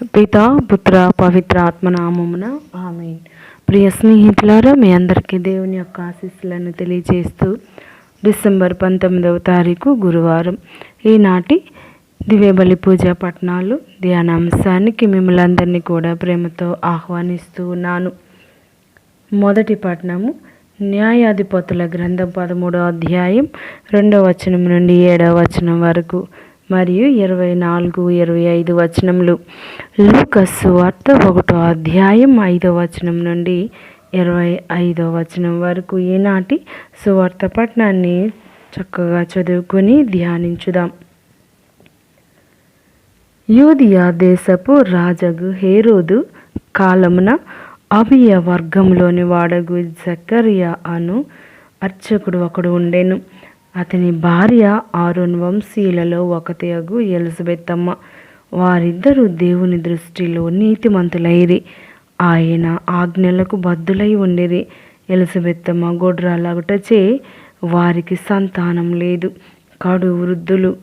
పిత పుత్ర పవిత్ర ఆత్మనామమున ఆమె ప్రియ స్నేహితులారా మీ అందరికీ దేవుని యొక్క ఆశీస్సులను తెలియజేస్తూ డిసెంబర్ పంతొమ్మిదవ తారీఖు గురువారం ఈనాటి దివ్యబలి పూజా పట్టణాలు ధ్యానాంశానికి మిమ్మల్ని అందరినీ కూడా ప్రేమతో ఆహ్వానిస్తూ ఉన్నాను. మొదటి పట్టణము న్యాయాధిపతుల గ్రంథం పదమూడవ అధ్యాయం రెండవ వచనం నుండి ఏడవ వచనం వరకు మరియు ఇరవై నాలుగు ఇరవై ఐదు వచనములు. లూకస్సు వార్త ఒకటో అధ్యాయం ఐదో వచనం నుండి ఇరవై ఐదో వచనం వరకు ఈనాటి సువార్త పట్టణాన్ని చక్కగా చదువుకొని ధ్యానించుదాం. యూదియా దేశపు రాజగు హేరోదు కాలమున అభియ వర్గంలోని వాడగు జక్కరియా అను అర్చకుడు ఒకడు ఉండెను. అతని భార్య ఆరున్ వంశీయులలో ఒకతేయగు ఎలిజబెత్ అమ్మ వారిద్దరూ దేవుని దృష్టిలో నీతిమంతులైరి. ఆయన ఆజ్ఞలకు బద్దులై ఉండిరి. ఎలిజబెత్తమ్మ గొడ్రాలగుటచే వారికి సంతానం లేదు. కడు వృద్ధులు.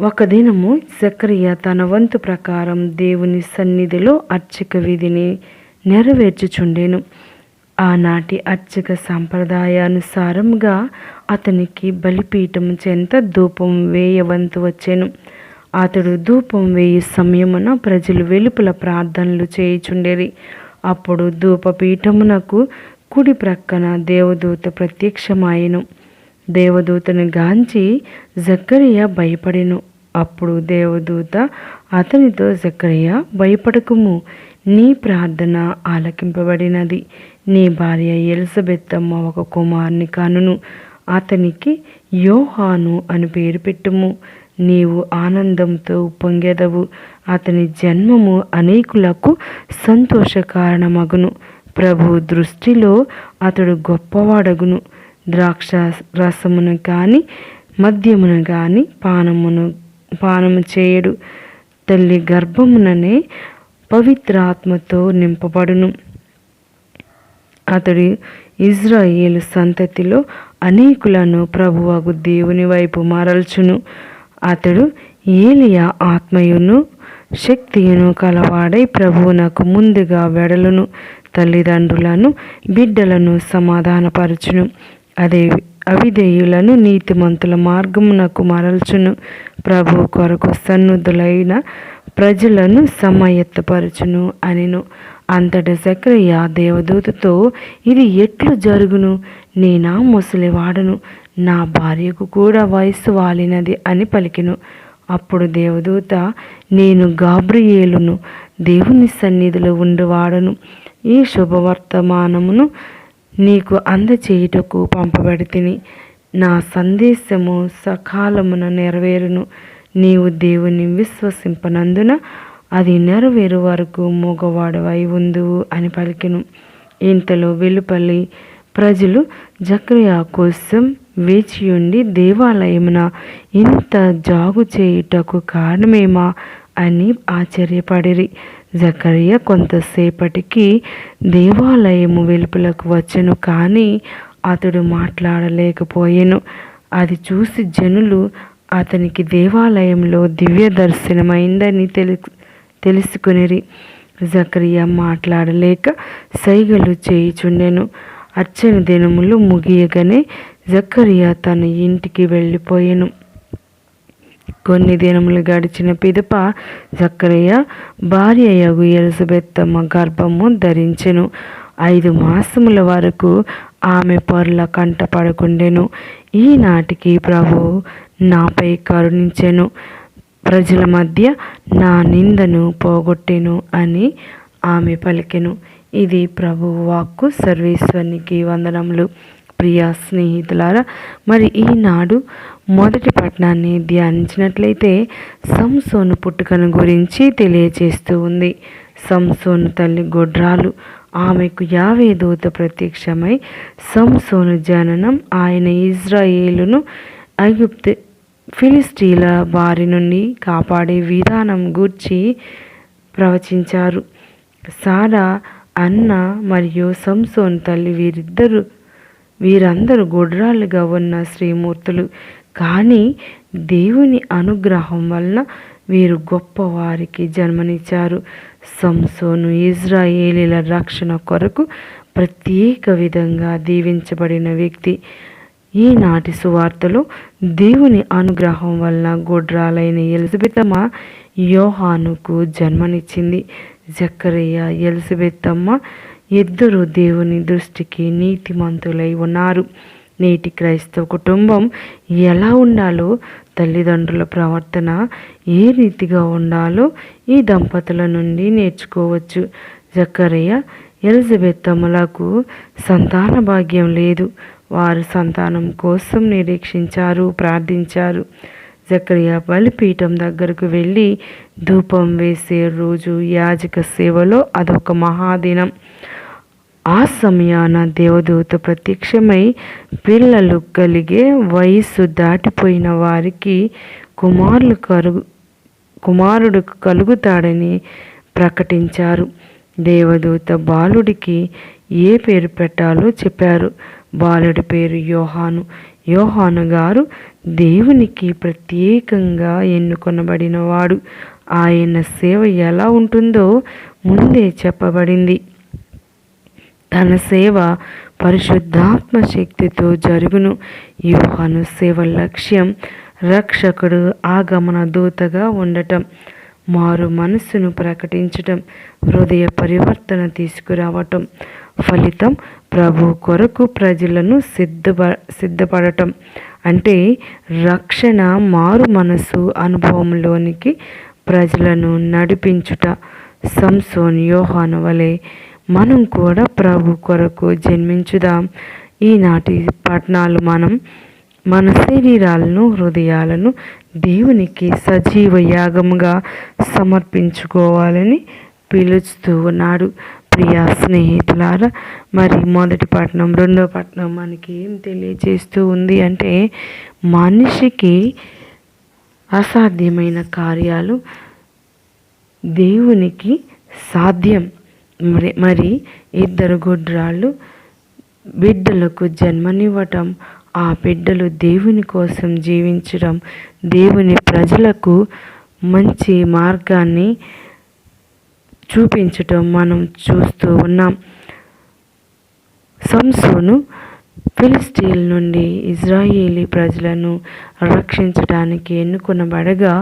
ఒక దినము జకరియా తన వంతు ప్రకారం దేవుని సన్నిధిలో అర్చక విధిని నెరవేర్చుచుండెను. ఆనాటి అర్చక సాంప్రదాయానుసారంగా అతనికి బలిపీఠం చెంత ధూపం వేయవంతు వచ్చెను. అతడు ధూపం వేయి సమయమున ప్రజలు వెలుపల ప్రార్థనలు చేయుచుండేరి. అప్పుడు ధూపపీఠమునకు కుడి ప్రక్కన దేవదూత ప్రత్యక్షమాయెను. దేవదూతను గాంచి జక్కరియా భయపడెను. అప్పుడు దేవదూత అతనితో జక్కరియా భయపడకుము నీ ప్రార్థన ఆలకింపబడినది. నీ భార్య ఎలిజబెత్తమ్మ ఒక కుమారుని కనును. అతనికి యోహాను అని పేరు పెట్టుము. నీవు ఆనందంతో పొంగెదవు. అతని జన్మము అనేకులకు సంతోష కారణమగును ప్రభు దృష్టిలో అతడు గొప్పవాడగును. ద్రాక్ష రసమును కానీ మద్యమును కానీ పానమును పానము చేయడు. తల్లి గర్భముననే పవిత్రాత్మతో నింపబడును. అతడు ఇజ్రాయేలు సంతతిలో అనేకులను ప్రభువగు దేవుని వైపు మరల్చును. అతడు ఏలియా ఆత్మయును శక్తియును కలవాడై ప్రభువునకు ముందుగా వెడలును. తల్లిదండ్రులను బిడ్డలను సమాధానపరచును. అదే అవిధేయులను నీతిమంతుల మార్గమునకు మరల్చును. ప్రభు కొరకు సన్నుద్ధులైన ప్రజలను సమాయత్తపరచును అనిను. అంతట సక్రయ్య దేవదూతతో ఇది ఎట్లు జరుగును? నేనా ముసలివాడను? నా భార్యకు కూడా వయస్సు వాలినది అని పలికిను. అప్పుడు దేవదూత నేను గాబ్రియేలును దేవుని సన్నిధిలో ఉండువాడను. ఈ శుభవర్తమానమును నీకు అందచేయుటకు పంపబడితిని. నా సందేశము సకాలమున నెరవేరును. నీవు దేవుని విశ్వసింపనందున అది నెరవేరు వరకు మూగవాడవై ఉందువు అని పలికెను. ఇంతలో వెలుపల్లి ప్రజలు జక్రియా కోసం వేచియుండి దేవాలయమున ఇంత జాగు చేయుటకు కారణమేమా అని ఆశ్చర్యపడిరి. జకరియా కొంతసేపటికి దేవాలయము వెలుపలకు వచ్చెను కానీ అతడు మాట్లాడలేకపోయెను. అది చూసి జనులు అతనికి దేవాలయంలో దివ్య దర్శనమైందని తెలుసు తెలుసుకునిరి. జకరియా మాట్లాడలేక సైగలు చేయుచుండెను. అర్చన దినములు ముగియగానే జకరియా తన ఇంటికి వెళ్ళిపోయాను. కొన్ని దినములు గడిచిన పిదప జక్కరయ్య భార్య యగు ఎలిజబెత్తమ్మ గర్భము ధరించెను. ఐదు మాసముల వరకు ఆమె పొరల కంటపడకుండెను ఈనాటికి ప్రభు నాపై కరుణించెను. ప్రజల మధ్య నా నిందను పోగొట్టెను అని ఆమె పలికెను. ఇది ప్రభు వాక్కు సర్వేశ్వరునికి వందనములు. ప్రియ స్నేహితులారా మరి ఈనాడు మొదటి పట్టణాన్ని ధ్యానించినట్లయితే సంసోను పుట్టుకను గురించి తెలియచేస్తూ ఉంది. సంసోను తల్లి గొడ్రాలు. ఆమెకు యావే దూత ప్రత్యక్షమై సంసోను జననం ఆయన ఇజ్రాయేలును ఐగుప్తు ఫిలిస్టీల బారి నుండి కాపాడే విధానం గూర్చి ప్రవచించారు. సారా అన్న మరియు సంసోన్ తల్లి వీరిద్దరు వీరందరూ గొడ్రాళ్ళుగా ఉన్న శ్రీమూర్తులు కానీ దేవుని అనుగ్రహం వలన వీరు గొప్పవారికి జన్మనిచ్చారు. సంసోను ఇజ్రాయేలీల రక్షణ కొరకు ప్రత్యేక విధంగా దీవించబడిన వ్యక్తి. ఈనాటి సువార్తలో దేవుని అనుగ్రహం వలన గొడ్రాలైన ఎలిజబెతమ్మ యోహానుకు జన్మనిచ్చింది. జక్కరయ్య ఎలిజబెత్తమ్మ ఇద్దరు దేవుని దృష్టికి నీతిమంతులై ఉన్నారు. నేటి క్రైస్తవ కుటుంబం ఎలా ఉండాలో తల్లిదండ్రుల ప్రవర్తన ఏ రీతిగా ఉండాలో ఈ దంపతుల నుండి నేర్చుకోవచ్చు. జక్కరయ్య ఎలిజబెత్తమ్మలకు సంతాన భాగ్యం లేదు. వారు సంతానం కోసం నిరీక్షించారు ప్రార్థించారు. జకరియా బలిపీఠం దగ్గరకు వెళ్ళి ధూపం వేసే రోజు యాజక సేవలో అదొక మహాదినం. ఆ సమయాన దేవదూత ప్రత్యక్షమై పిల్లలు కలిగే వయస్సు దాటిపోయిన వారికి కుమారులు కరుగు కుమారుడు కలుగుతాడని ప్రకటించారు. దేవదూత బాలుడికి ఏ పేరు పెట్టాలో చెప్పారు. బాలుడి పేరు యోహాను. యోహాను గారు దేవునికి ప్రత్యేకంగా ఎన్నుకొనబడినవాడు. ఆయన సేవ ఎలా ఉంటుందో ముందే చెప్పబడింది. తన సేవ పరిశుద్ధాత్మ శక్తితో జరుగును. యోహాను సేవ లక్ష్యం రక్షకుడు ఆగమన దూతగా ఉండటం మారు మనస్సును ప్రకటించటం హృదయ పరివర్తన తీసుకురావటం ఫలితం ప్రభు కొరకు ప్రజలను సిద్ధప సిద్ధపడటం. అంటే రక్షణ మారు మనసు అనుభవంలోనికి ప్రజలను నడిపించుట. సంసోన్ యోహాను వలె మనం కూడా ప్రభు కొరకు జన్మించుదాం. ఈనాటి పట్టణాలు మనం మన శరీరాలను హృదయాలను దేవునికి సజీవ యాగముగా సమర్పించుకోవాలని పిలుస్తూ ఉన్నాడు. ప్రియ స్నేహితులారా మరి మొదటి పట్టణం రెండో పట్టణం మనకి ఏం తెలియజేస్తూ ఉంది అంటే మనిషికి అసాధ్యమైన కార్యాలు దేవునికి సాధ్యం. మరి మరి ఇద్దరు గుడ్రాళ్ళు బిడ్డలకు జన్మనివ్వటం ఆ బిడ్డలు దేవుని కోసం జీవించడం దేవుని ప్రజలకు మంచి మార్గాన్ని చూపించటం మనం చూస్తూ ఉన్నాం. సంసోను ఫిలిస్టీల్ నుండి ఇజ్రాయేలీ ప్రజలను రక్షించడానికి ఎన్నుకునబడగా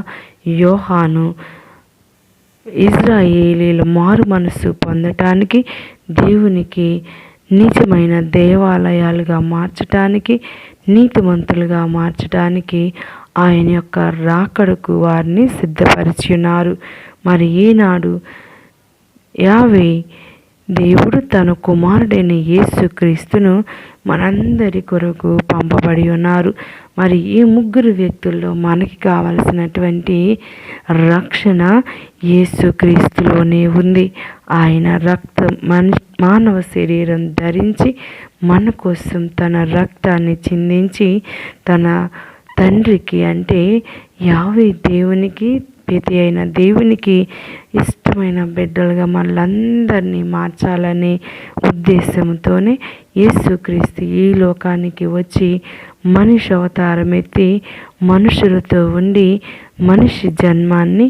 యోహాను ఇజ్రాయేలీలు మారు మనసు పొందటానికి దేవునికి నిజమైన దేవాలయాలుగా మార్చటానికి నీతిమంతులుగా మార్చటానికి ఆయన యొక్క రాకడకు వారిని సిద్ధపరిచి ఉన్నారు మరి ఈనాడు యావే దేవుడు తన కుమారుడైన యేసుక్రీస్తును మనందరి కొరకు పంపబడి ఉన్నారు. మరి ఈ ముగ్గురు వ్యక్తుల్లో మనకి కావలసినటువంటి రక్షణ యేసుక్రీస్తులోనే ఉంది. ఆయన రక్తం మన మానవ శరీరం ధరించి మన కోసం తన రక్తాన్ని చిందించి తన తండ్రికి అంటే యావే దేవునికి ప్రతి అయిన దేవునికి ఇష్టమైన బిడ్డలుగా మనలందరినీ మార్చాలనే ఉద్దేశంతోనే యేసుక్రీస్తు ఈ లోకానికి వచ్చి మనిషి అవతారం ఎత్తి మనుషులతో ఉండి మనిషి జన్మాన్ని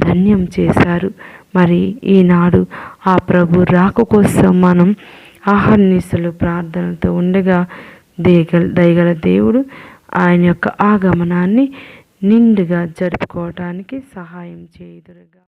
ధన్యం చేశారు. మరి ఈనాడు ఆ ప్రభు రాక కోసం మనం ఆహర్నిశలు ప్రార్థనతో ఉండగా దేగల దయగల దేవుడు ఆయన యొక్క ఆగమనాన్ని నిండుగా జరుపుకోవటానికి సహాయం చేయుదురుగా.